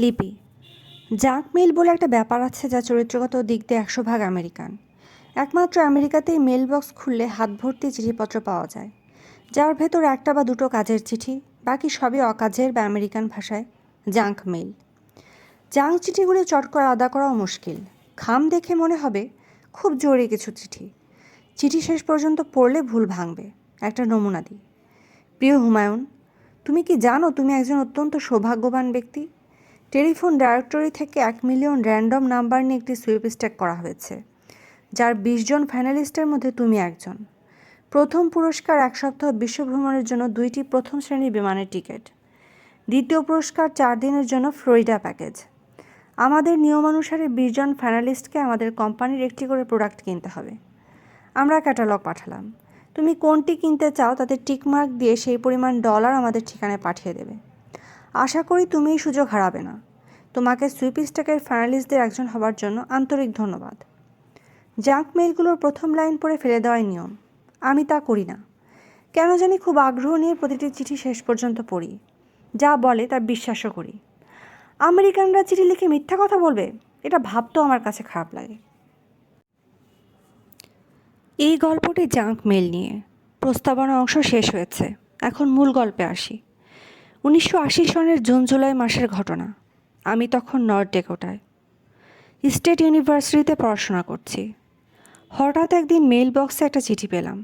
লিপি। Junk mail বলে একটা ব্যাপার আছে যা চরিত্রগত দিক দিয়ে একশো ভাগ আমেরিকান। একমাত্র আমেরিকাতেই মেল বক্স খুললে হাত ভর্তি চিঠিপত্র পাওয়া যায়। যার ভেতর একটা বা দুটো কাজের চিঠি, বাকি সবই অকাজের বা আমেরিকান ভাষায় জাঙ্ক মেল জাঙ্ক চিঠিগুলি চট করে আদা করাও মুশকিল। খাম দেখে মনে হবে খুব জোরে কিছু চিঠি। চিঠি শেষ পর্যন্ত পড়লে ভুল ভাঙবে। একটা নমুনা দিই। প্রিয় হুমায়ুন, তুমি কি জানো তুমি একজন অত্যন্ত সৌভাগ্যবান ব্যক্তি? টেলিফোন ডাইরেক্টরি থেকে এক মিলিয়ন র্যান্ডম নাম্বার নিয়ে একটি সুইপ স্ট্যাক করা হয়েছে, যার বিশ জন ফাইনালিস্টের মধ্যে তুমি একজন। প্রথম পুরস্কার এক সপ্তাহ বিশ্ব ভ্রমণের জন্য দুইটি প্রথম শ্রেণির বিমানের টিকিট। দ্বিতীয় পুরস্কার চার দিনের জন্য ফ্লোরিডা প্যাকেজ। আমাদের নিয়মানুসারে বিশ জন ফাইনালিস্টকে আমাদের কোম্পানির একটি করে প্রোডাক্ট কিনতে হবে। আমরা ক্যাটালগ পাঠালাম। তুমি কোনটি কিনতে চাও তাতে টিকমার্ক দিয়ে সেই পরিমাণ ডলার আমাদের ঠিকানায় পাঠিয়ে দেবে। আশা করি তুমি এই সুযোগ হারাবে না। তোমাকে সুইপ স্ট্যাকের ফাইনালিস্টদের একজন হবার জন্য আন্তরিক ধন্যবাদ। জাঙ্ক মেইলগুলোর প্রথম লাইন পড়ে ফেলে দেওয়াই নিয়ম। আমি তা করি না। কেন জানি খুব আগ্রহ নিয়ে প্রতিটি চিঠি শেষ পর্যন্ত পড়ি। যা বলে তা বিশ্বাসও করি। আমেরিকানরা চিঠি লিখে মিথ্যা কথা বলবে? এটা ভাবতেও আমার কাছে খারাপ লাগে। এই গল্পটি জাঙ্ক মেল নিয়ে। প্রস্তাবনা অংশ শেষ হয়েছে। এখন মূল গল্পে আসি। উনিশশো আশি সনের জুন জুলাই মাসের ঘটনা। আমি তখন নর্থ ডেকোটায় স্টেট ইউনিভার্সিটিতে পড়াশোনা করছি। হঠাৎ একদিন মেল বক্সে একটা চিঠি পেলাম।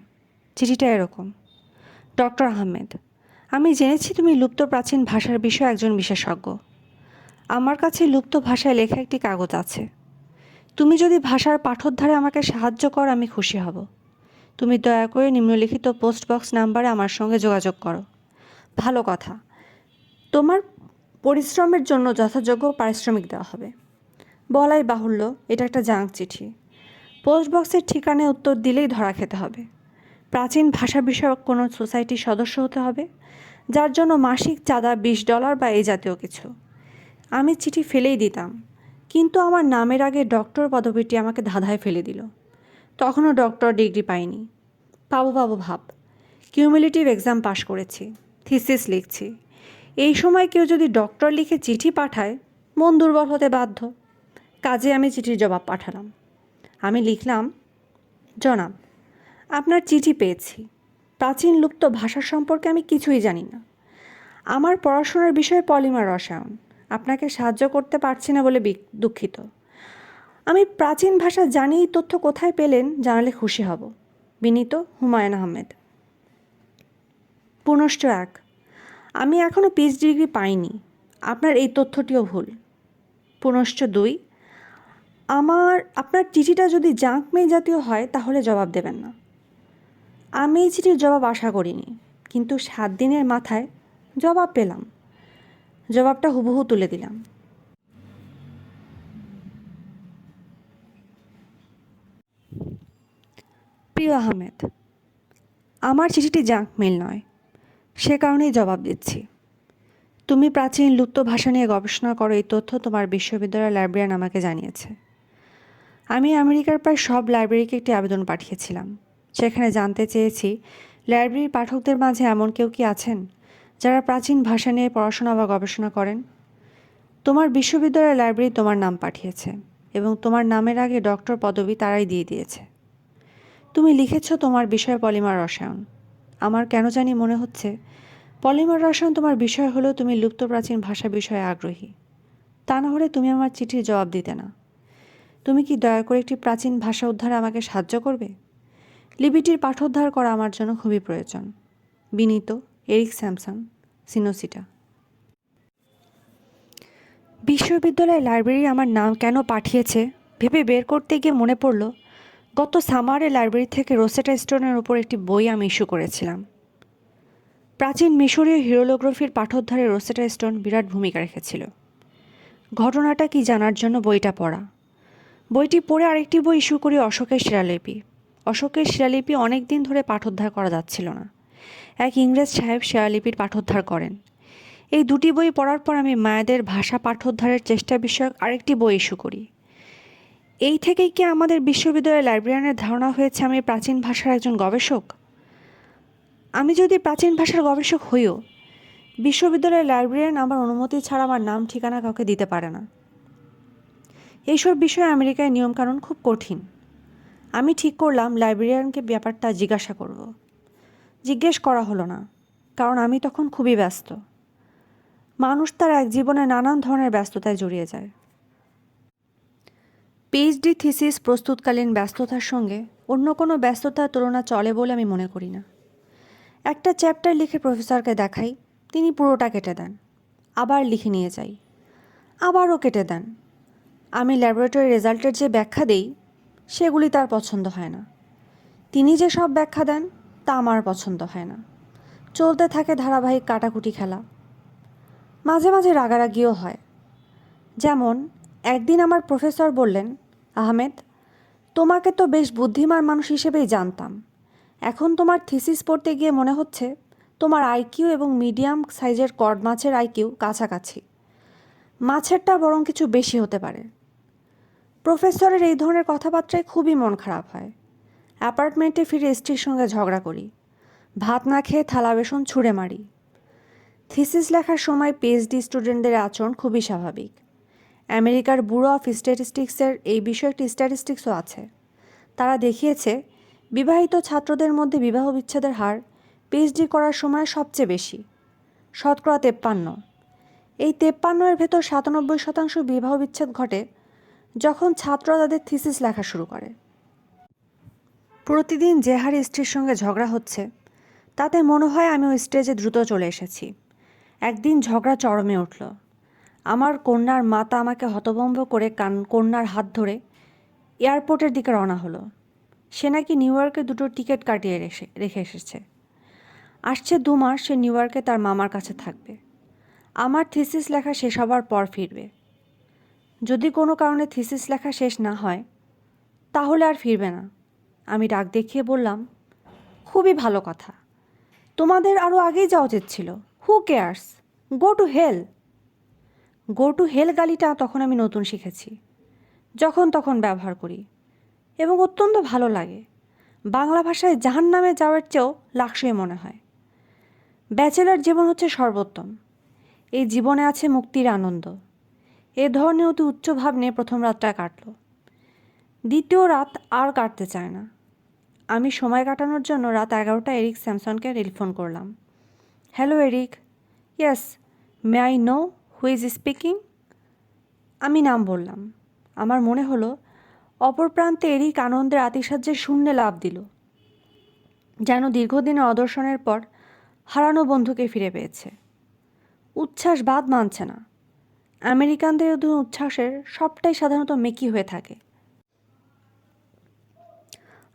চিঠিটা এরকম, ডক্টর আহমেদ, আমি জেনেছি তুমি লুপ্ত প্রাচীন ভাষার বিষয়ে একজন বিশেষজ্ঞ। আমার কাছে লুপ্ত ভাষায় লেখা একটি কাগজ আছে। তুমি যদি ভাষার পাঠোদ্ধারে আমাকে সাহায্য কর, আমি খুশি হব। তুমি দয়া করে নিম্নলিখিত পোস্ট বক্স নাম্বারে আমার সঙ্গে যোগাযোগ করো। ভালো কথা। তোমার পরিশ্রমের জন্য যথাযোগ্য পারিশ্রমিক দেওয়া হবে। বলাই বাহুল্য, এটা একটা জাঙ্ক চিঠি। পোস্ট বক্সের ঠিকানায় উত্তর দিলেই ধরা খেতে হবে। প্রাচীন ভাষা বিষয়ক কোনো সোসাইটির সদস্য হতে হবে, যার জন্য মাসিক চাঁদা বিশ ডলার বা এই জাতীয় কিছু। আমি চিঠি ফেলেই দিতাম, কিন্তু আমার নামের আগে ডক্টর পদবিটি আমাকে ধাঁধায় ফেলে দিল। তখনও ডক্টর ডিগ্রি পাইনি। পাবো পাবো ভাব। কিউমিলেটিভ এক্সাম পাশ করেছি, থিসিস লিখছি। এই সময় কেউ যদি ডক্টর লিখে চিঠি পাঠায়, মন দুর্বল হতে বাধ্য। কাজে আমি চিঠির জবাব পাঠালাম। আমি লিখলাম, জনাব, আপনার চিঠি পেয়েছি। প্রাচীন লুপ্ত ভাষা সম্পর্কে আমি কিছুই জানি না। আমার পড়াশোনার বিষয় পলিমার রসায়ন। আপনাকে সাহায্য করতে পারছি না বলে দুঃখিত। আমি প্রাচীন ভাষা জানি তথ্য কোথায় পেলেন জানালে খুশি হব। বিনীত হুমায়ুন আহমেদ। পুনশ্চ এক আমি এখনও পিএইচ ডিগ্রি পাইনি। আপনার এই তথ্যটিও ভুল। পুনশ্চ দুই, আমার, আপনার চিঠিটা যদি জাঙ্ক মেয়ে জাতীয় হয়, তাহলে জবাব দেবেন না। আমি এই চিঠির জবাব আশা করিনি, কিন্তু সাত দিনের মাথায় জবাব পেলাম। জবাবটা হুবহু তুলে দিলাম। প্রিয় আহমেদ, আমার চিঠিটি জাঙ্ক মেল নয়। সে কারণেই জবাব দিচ্ছি। তুমি প্রাচীন লুপ্ত ভাষা নিয়ে গবেষণা করো, এই তথ্য তোমার বিশ্ববিদ্যালয়ের লাইব্রেরিয়ান আমাকে জানিয়েছে। আমি আমেরিকার প্রায় সব লাইব্রেরিকে একটি আবেদন পাঠিয়েছিলাম। সেখানে জানতে চেয়েছি, লাইব্রেরির পাঠকদের মাঝে এমন কেউ কি আছেন, যারা প্রাচীন ভাষা নিয়ে পড়াশোনা বা গবেষণা করেন? তোমার বিশ্ববিদ্যালয়ের লাইব্রেরি তোমার নাম পাঠিয়েছে এবং তোমার নামের আগে ডক্টর পদবি তারাই দিয়ে দিয়েছে। তুমি লিখেছ তোমার বিষয় পলিমার রসায়ন। আমার কেন জানি মনে হচ্ছে। পলিমার রসায়ন তোমার বিষয় হলেও তুমি লুপ্ত প্রাচীন ভাষা বিষয়ে আগ্রহী। তা না হলে তুমি আমার চিঠির জবাব দিতে না। তুমি কি দয়া করে একটি প্রাচীন ভাষা উদ্ধারে আমাকে সাহায্য করবে? লিপিটির পাঠোদ্ধার করা আমার জন্য খুবই প্রয়োজন। বিনীত, এরিক স্যামসন, সিনোসিটা। বিশ্ববিদ্যালয় লাইব্রেরি আমার নাম কেন পাঠিয়েছে? ভেবে বের করতে গিয়ে মনে পড়ল গত সামারে লাইব্রেরি থেকে রোসেটা স্টোনের উপর একটি বই আমি ইস্যু করেছিলাম। প্রাচীন মিশরীয় হিরোলোগ্রাফির পাঠোদ্ধারে রোসেটা স্টোন বিরাট ভূমিকা রেখেছিল। ঘটনাটা কি জানার জন্য বইটা পড়া। বইটি পড়ে আরেকটি বই ইস্যু করি অশোকের শিলালিপি। অশোকের শিলালিপি অনেক দিন ধরে পাঠোদ্ধার করা যাচ্ছিল না। এক ইংরেজ সাহেব শিলালিপির পাঠোদ্ধার করেন। এই দুটি বই পড়ার পর আমি মায়াদের ভাষা পাঠোদ্ধারের চেষ্টা বিষয়ক আরেকটি বই ইস্যু করি। এই থেকেই কি আমাদের বিশ্ববিদ্যালয়ের লাইব্রেরিয়ানের ধারণা হয়েছে আমি প্রাচীন ভাষার একজন গবেষক? আমি যদি প্রাচীন ভাষার গবেষক হইও, বিশ্ববিদ্যালয়ের লাইব্রেরিয়ান আমার অনুমতি ছাড়া আমার নাম, ঠিকানা কাউকে দিতে পারে না। এইসব বিষয়ে আমেরিকায় নিয়মকানুন খুব কঠিন। আমি ঠিক করলাম, লাইব্রেরিয়ানকে ব্যাপারটা জিজ্ঞাসা করব। জিজ্ঞেস করা হলো না, কারণ আমি তখন খুবই ব্যস্ত। মানুষ তার এক জীবনে নানান ধরনের ব্যস্ততায় জড়িয়ে যায়। পিএইচডি থিসিস প্রস্তুতকালীন ব্যস্ততার সঙ্গে অন্য কোনো ব্যস্ততার তুলনা চলে বলে আমি মনে করি না। একটা চ্যাপ্টার লিখে প্রফেসরকে দেখাই, তিনি পুরোটা কেটে দেন, আবার লিখে নিয়ে যাই, আবারও কেটে দেন। আমি ল্যাবরেটরি রেজাল্টের যে ব্যাখ্যা দেই, সেগুলি তার পছন্দ হয় না। তিনি যে সব ব্যাখ্যা দেন, তা আমার পছন্দ হয় না। চলতে থাকে ধারাবাহিক কাটাকুটি খেলা। মাঝে মাঝে রাগারাগিও হয়। যেমন, একদিন আমার প্রফেসর বললেন আহমেদ, তোমাকে তো বেশ বুদ্ধিমান মানুষ হিসেবেই জানতাম। এখন তোমার থিসিস পড়তে গিয়ে মনে হচ্ছে তোমার আইকিউ এবং মিডিয়াম সাইজের কড মাছের আইকিউ কাছাকাছি। মাছেরটা বরং কিছু বেশি হতে পারে। প্রফেসরের এই ধরনের কথাবার্তায় খুবই মন খারাপ হয়। অ্যাপার্টমেন্টে ফিরে স্ত্রীর সঙ্গে ঝগড়া করি। ভাত না খেয়ে থালা বেসন ছুঁড়ে মারি। থিসিস লেখার সময় পিএইচডি স্টুডেন্টদের আচরণ খুবই স্বাভাবিক। আমেরিকার ব্যুরো অফ স্ট্যাটিস্টিক্সের এই বিষয়ে একটি স্ট্যাটিস্টিক্সও আছে। তারা দেখিয়েছে, বিবাহিত ছাত্রদের মধ্যে বিবাহ বিচ্ছেদের হার পিএইচডি করার সময় সবচেয়ে বেশি, শতকরা তেপ্পান্ন। এই তেপ্পান্নের ভেতর সাতানব্বই শতাংশ বিবাহ বিচ্ছেদ ঘটে যখন ছাত্ররা তাদের থিসিস লেখা শুরু করে। প্রতিদিন যে হারে স্ত্রীর সঙ্গে ঝগড়া হচ্ছে, তাতে মনে হয় আমি ওই স্টেজে দ্রুত চলে এসেছি। একদিন ঝগড়া চরমে উঠল। আমার কন্যার মাতা আমাকে হতভম্ব করে কান, কন্যার হাত ধরে এয়ারপোর্টের দিকে রওনা হলো। সে নাকি নিউ ইয়র্কে দুটো টিকিট কাটিয়ে রেখে রেখে এসেছে। আসছে দু মাস সে নিউ ইয়র্কে তার মামার কাছে থাকবে। আমার থিসিস লেখা শেষ হবার পর ফিরবে। যদি কোনো কারণে থিসিস লেখা শেষ না হয়, তাহলে আর ফিরবে না। আমি ডাক দেখিয়ে বললাম, খুবই ভালো কথা। তোমাদের আরও আগেই যাওয়া উচিত ছিল। Who cares go to hell go to hell গালিটা তখন আমি নতুন শিখেছি। যখন তখন ব্যবহার করি। এবং অত্যন্ত ভালো লাগে। বাংলা ভাষায় জাহান নামে যাওয়ার চেয়েও লাকসই মনে হয়। ব্যাচেলার জীবন হচ্ছে সর্বোত্তম। এই জীবনে আছে মুক্তির আনন্দ। এ ধরনের অতি উচ্চ ভাব নিয়ে প্রথম রাতটা কাটল। দ্বিতীয় রাত আর কাটতে চায় না। আমি সময় কাটানোর জন্য রাত এগারোটা এরিক স্যামসনকে টেলিফোন করলাম। Hello Eric. Yes, may I know who is speaking আমি নাম বললাম। আমার মনে হলো, অপর প্রান্তে এরিক আনন্দের আতিশায্যে শূন্যে লাভ দিল, যেন দীর্ঘদিনের অদর্শনের পর হারানো বন্ধুকে ফিরে পেয়েছে। উচ্ছ্বাস বাদ মানছে না। আমেরিকানদের উচ্ছ্বাসের সবটাই সাধারণত মেকি হয়ে থাকে।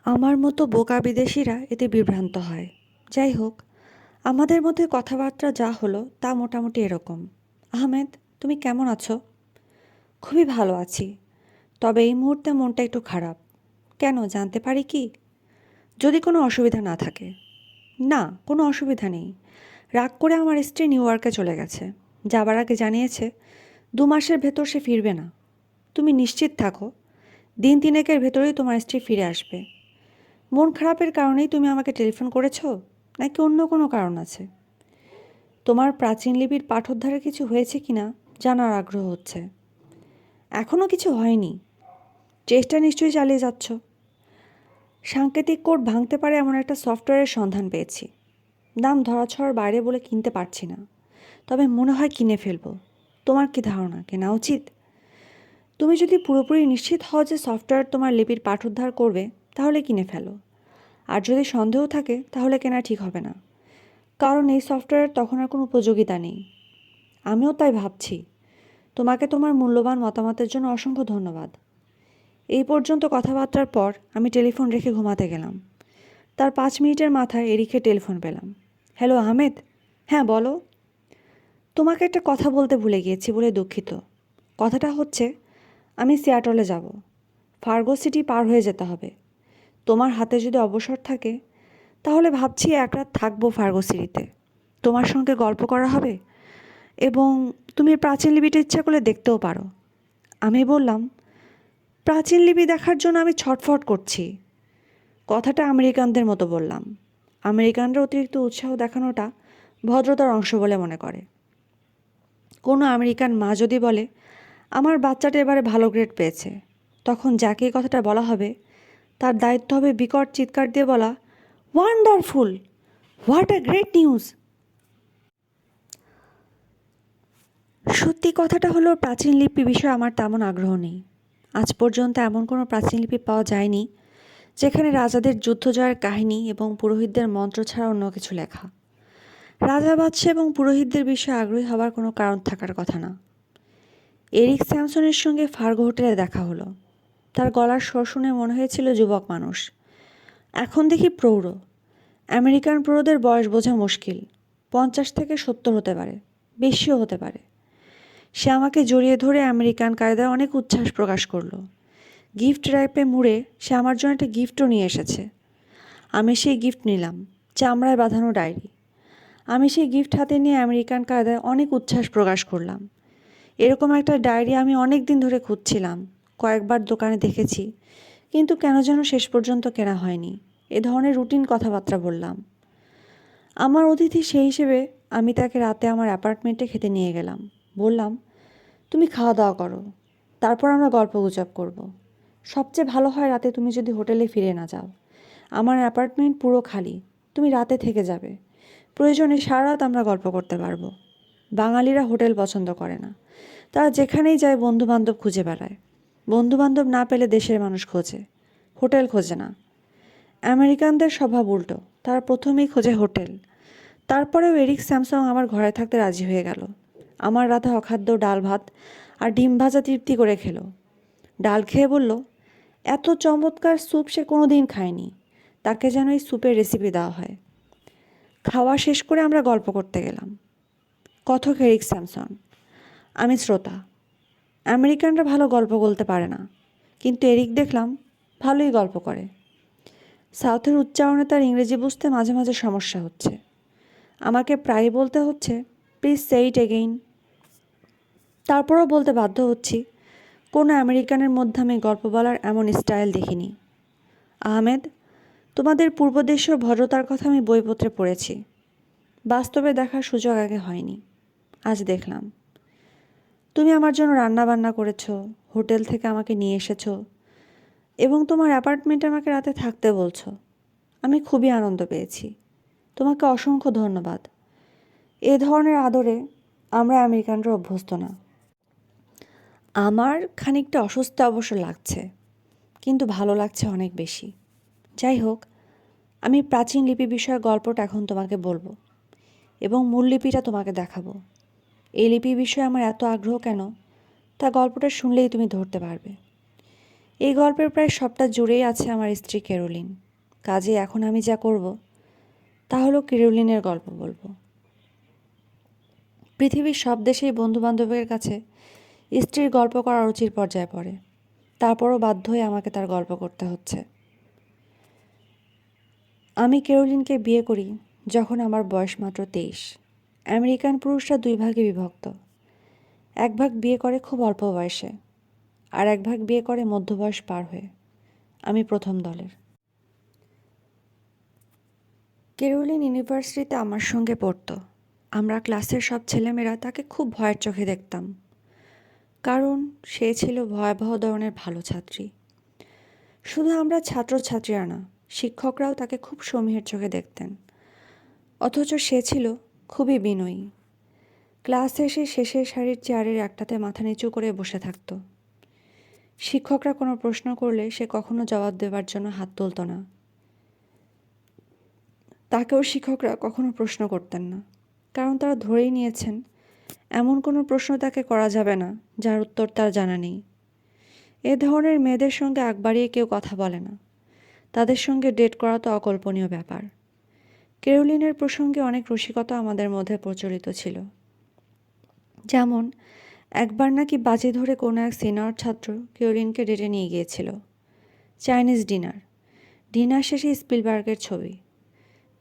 আমার মতো বোকা বিদেশিরা এতে বিভ্রান্ত হয়। যাই হোক, আমাদের মধ্যে কথাবার্তা যা হলো তা মোটামুটি এরকম। আহমেদ, তুমি কেমন আছো? খুবই ভালো আছি। তবে এই মুহূর্তে মনটা একটু খারাপ। কেন, জানতে পারি কি? যদি কোনো অসুবিধা না থাকে। না, কোনো অসুবিধা নেই। রাগ করে আমার স্ত্রী নিউ ইয়র্কে চলে গেছে। যাবার আগে জানিয়েছে, দু মাসের ভেতর সে ফিরবে না। তুমি নিশ্চিত থাকো, দিন তিনেকের ভেতরেই তোমার স্ত্রী ফিরে আসবে। মন খারাপের কারণেই তুমি আমাকে টেলিফোন করেছ? নাকি অন্য কোনো কারণ আছে? তোমার প্রাচীন লিপির পাঠোদ্ধারে কিছু হয়েছে কি না জানার আগ্রহ হচ্ছে। এখনও কিছু হয়নি। চেষ্টা নিশ্চয়ই চালিয়ে যাচ্ছ। সাংকেতিক কোড ভাঙতে পারে এমন একটা সফটওয়্যারের সন্ধান পেয়েছি। দাম ধরাছোঁয়ার বাইরে বলে কিনতে পারছি না। তবে মনে হয় কিনে ফেলব। তোমার কি ধারণা? কেনা উচিত? তুমি যদি পুরোপুরি নিশ্চিত হও যে সফটওয়্যার তোমার লিপির পাঠোদ্ধার করবে, তাহলে কিনে ফেলো। আর যদি সন্দেহ থাকে, তাহলে কেনা ঠিক হবে না। কারণ এই সফটওয়্যার তখন আর কোনো উপযোগিতা নেই। আমিও তাই ভাবছি। তোমাকে তোমার মূল্যবান মতামতের জন্য অসংখ্য ধন্যবাদ। এই পর্যন্ত কথাবার্তার পর আমি টেলিফোন রেখে ঘুমাতে গেলাম। তার পাঁচ মিনিটের মাথায় এরিকে টেলিফোন পেলাম। হ্যালো, আহমেদ? হ্যাঁ বলো। তোমাকে একটা কথা বলতে ভুলে গিয়েছি বলে দুঃখিত। কথাটা হচ্ছে, আমি সিয়াটলে যাব। ফার্গো সিটি পার হয়ে যেতে হবে। তোমার হাতে যদি অবসর থাকে তাহলে ভাবছি এক রাত থাকব ফার্গো সিটিতে তোমার সঙ্গে গল্প করা হবে? এবং তুমি প্রাচীন লিপিটা ইচ্ছা করলে দেখতেও পারো। আমি বললাম, প্রাচীন লিপি দেখার জন্য আমি ছটফট করছি। কথাটা আমেরিকানদের মতো বললাম। আমেরিকানরা অতিরিক্ত উৎসাহ দেখানোটা ভদ্রতার অংশ বলে মনে করে। কোনো আমেরিকান মা যদি বলে, আমার বাচ্চাটা এবারে ভালো গ্রেড পেয়েছে। তখন যাকে কথাটা বলা হবে, তার দায়িত্ব হবে বিকট চিৎকার দিয়ে বলা wonderful what a great news সত্যি কথাটা হলো, প্রাচীন লিপি বিষয়ে আমার তেমন আগ্রহ নেই। আজ পর্যন্ত এমন কোনো প্রাচীন লিপি পাওয়া যায়নি, যেখানে রাজাদের যুদ্ধ জয়ের কাহিনী এবং পুরোহিতদের মন্ত্র ছাড়া অন্য কিছু লেখা। রাজা বাদশাহ এবং পুরোহিতদের বিষয়ে আগ্রহী হওয়ার কোনো কারণ থাকার কথা না। এরিক স্যামসনের সঙ্গে ফার্গো হোটেলে দেখা হলো। তার গলার শুনে মনে হয়েছিল যুবক মানুষ। এখন দেখি প্রৌঢ়। আমেরিকান প্রৌঢ়দের বয়স বোঝা মুশকিল। পঞ্চাশ থেকে সত্তর হতে পারে, বেশিও হতে পারে। সে আমাকে জড়িয়ে ধরে আমেরিকান কায়দায় অনেক উচ্ছ্বাস প্রকাশ করল। গিফট র্যাপে মুড়ে সে আমার জন্য একটা গিফটও নিয়ে এসেছে। আমি সেই গিফট নিলাম, চামড়ায় বাঁধানো ডায়েরি। আমি সেই গিফট হাতে নিয়ে আমেরিকান কায়দায় অনেক উচ্ছ্বাস প্রকাশ করলাম। এরকম একটা ডায়েরি আমি অনেক দিন ধরে খুঁজছিলাম। কয়েকবার দোকানে দেখেছি। কিন্তু কেন যেন শেষ পর্যন্ত কেনা হয়নি। এ ধরনের রুটিন কথাবার্তা বললাম। আমার অতিথি সেই হিসেবে আমি তাকে রাতে আমার অ্যাপার্টমেন্টে খেতে নিয়ে গেলাম। বললাম, তুমি খাওয়া দাওয়া করো, তারপর আমরা গল্প গুজব করব। সবচেয়ে ভালো হয় রাতে তুমি যদি হোটেলে ফিরে না যাও। আমার অ্যাপার্টমেন্ট পুরো খালি, তুমি রাতে থেকে যাবে। প্রয়োজনে সারা রাত আমরা গল্প করতে পারব। বাঙালিরা হোটেল পছন্দ করে না। তারা যেখানেই যায় বন্ধু বান্ধব খুঁজে বেড়ায়। বন্ধু বান্ধব না পেলে দেশের মানুষ খোঁজে। হোটেল খোঁজে না। আমেরিকানদের স্বভাব উল্টো। তারা প্রথমেই খোঁজে হোটেল। তারপরেও এরিক স্যামসং আমার ঘরে থাকতে রাজি হয়ে গেল। আমার রাধা অখাদ্য, ডাল ভাত আর ডিম ভাজা তৃপ্তি করে খেলো। ডাল খেয়ে বলল, এত চমৎকার স্যুপ সে কোনো দিন খায়নি। তাকে যেন এই স্যুপের রেসিপি দেওয়া হয়। খাওয়া শেষ করে আমরা গল্প করতে গেলাম। কথক এরিক স্যামসন আমি শ্রোতা। আমেরিকানরা ভালো গল্প বলতে পারে না। কিন্তু এরিক দেখলাম ভালোই গল্প করে। সাউথের উচ্চারণে তার ইংরেজি বুঝতে মাঝে মাঝে সমস্যা হচ্ছে। আমাকে প্রায় বলতে হচ্ছে প্লিজ সেইট এগেইন তারপরও বলতে বাধ্য হচ্ছি, কোনো আমেরিকানের মধ্যে আমি গল্প বলার এমন স্টাইল দেখিনি। আহমেদ, তোমাদের পূর্বদেশীয় ভদ্রতার কথা আমি বইপত্রে পড়েছি। বাস্তবে দেখার সুযোগ আগে হয়নি। আজ দেখলাম। তুমি আমার জন্য রান্না বান্না করেছ, হোটেল থেকে আমাকে নিয়ে এসেছ এবং তোমার অ্যাপার্টমেন্টে আমাকে রাতে থাকতে বলছো। আমি খুবই আনন্দ পেয়েছি। তোমাকে অসংখ্য ধন্যবাদ। এ ধরনের আদরে আমরা আমেরিকানরা অভ্যস্ত না। আমার খানিকটা অসুস্থ অবশ্য লাগছে, কিন্তু ভালো লাগছে অনেক বেশি। যাই হোক, আমি প্রাচীন লিপি বিষয়ে গল্পটা এখন তোমাকে বলব এবং মূল লিপিটা তোমাকে দেখাবো। এই লিপি বিষয়ে আমার এত আগ্রহ কেন? তা গল্পটা শুনলেই তুমি ধরতে পারবে। এই গল্পের প্রায় সবটা জুড়েই আছে আমার স্ত্রী কেরোলিন কাজে এখন আমি যা করব, তা হলো কেরোলিনের গল্প বলব। পৃথিবীর সব দেশেই বন্ধুবান্ধবের কাছে স্ত্রীর গল্প করা রুচির পর্যায়ে পড়ে। তারপরও বাধ্য হয়ে আমাকে তার গল্প করতে হচ্ছে। আমি কেরোলিনকে বিয়ে করি যখন আমার বয়স মাত্র তেইশ। আমেরিকান পুরুষরা দুই ভাগে বিভক্ত। এক ভাগ বিয়ে করে খুব অল্প বয়সে আর এক ভাগ বিয়ে করে মধ্যবয়স পার হয়ে। আমি প্রথম দলের। কেরোলিন ইউনিভার্সিটিতে আমার সঙ্গে পড়তো। আমরা ক্লাসের সব ছেলেমেয়েরা তাকে খুব ভয়ের চোখে দেখতাম। কারণ সে ছিল ভয়াবহ ধরনের ভালো ছাত্রী। শুধু আমরা ছাত্রছাত্রীরা না, শিক্ষকরাও তাকে খুব সমীহের চোখে দেখতেন। অথচ সে ছিল খুবই বিনয়ী। ক্লাস শেষে শেষের সারির চেয়ারের একটাতে মাথা নিচু করে বসে থাকত। শিক্ষকরা কোনো প্রশ্ন করলে সে কখনো জবাব দেওয়ার জন্য হাত তুলত না। তাকেও শিক্ষকরা কখনো প্রশ্ন করতেন না, কারণ তারা ধরেই নিয়েছেন, এমন কোনো প্রশ্ন তাকে করা যাবে না, যার উত্তর তার জানা নেই। এ ধরনের মেয়েদের সঙ্গে আগ বাড়িয়ে কেউ কথা বলে না। তাদের সঙ্গে ডেট করা তো অকল্পনীয় ব্যাপার। কেরোলিনের প্রসঙ্গে অনেক রসিকতা আমাদের মধ্যে প্রচলিত ছিল। যেমন, একবার নাকি বাজে ধরে কোনো এক সিনিয়র ছাত্র কেরোলিনকে ডেটে নিয়ে গিয়েছিল। Chinese dinner. ডিনার শেষে স্পিলবার্গের ছবি।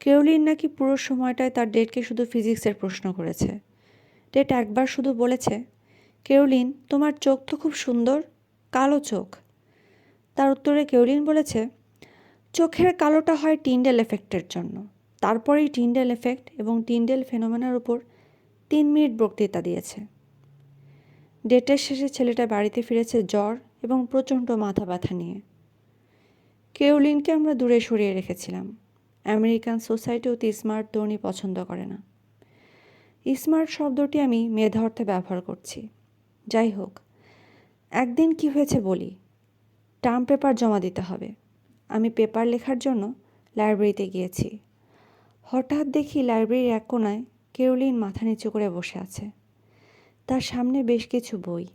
কেরোলিন নাকি পুরো সময়টায় তার ডেটকে শুধু ফিজিক্সের প্রশ্ন করেছে। ডেট একবার শুধু বলেছে কেরোলিন তোমার চোখ তো খুব সুন্দর, কালো চোখ। তার উত্তরে কেরোলিন বলেছে, চোখের কালোটা হয় টিন্ডেল এফেক্টের জন্য। তারপরেই টিন্ডেল এফেক্ট এবং টিন্ডেল ফেনোমেনার উপর তিন মিনিট বক্তৃতা দিয়েছে। ডেটের শেষে ছেলেটা বাড়িতে ফিরেছে জ্বর এবং প্রচণ্ড মাথা ব্যথা নিয়ে। কেউলিনকে আমরা দূরে সরিয়ে রেখেছিলাম। আমেরিকান সোসাইটি অতি স্মার্ট তরুণী পছন্দ করে না। স্মার্ট শব্দটি আমি মেধা অর্থে ব্যবহার করছি। যাই হোক, একদিন কি হয়েছে বলি? টার্ম পেপার জমা দিতে হবে। আমি পেপার লেখার জন্য লাইব্রেরিতে গিয়েছি। হঠাৎ দেখি লাইব্রেরির এক কোনায় কেরোলিন মাথা নিচু করে বসে আছে। তার সামনে বেশ কিছু বই,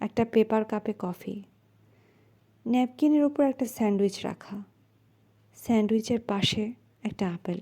একটা পেপার কাপে কফি, ন্যাপকিনের উপর একটা স্যান্ডউইচ রাখা, স্যান্ডউইচের পাশে একটা আপেল।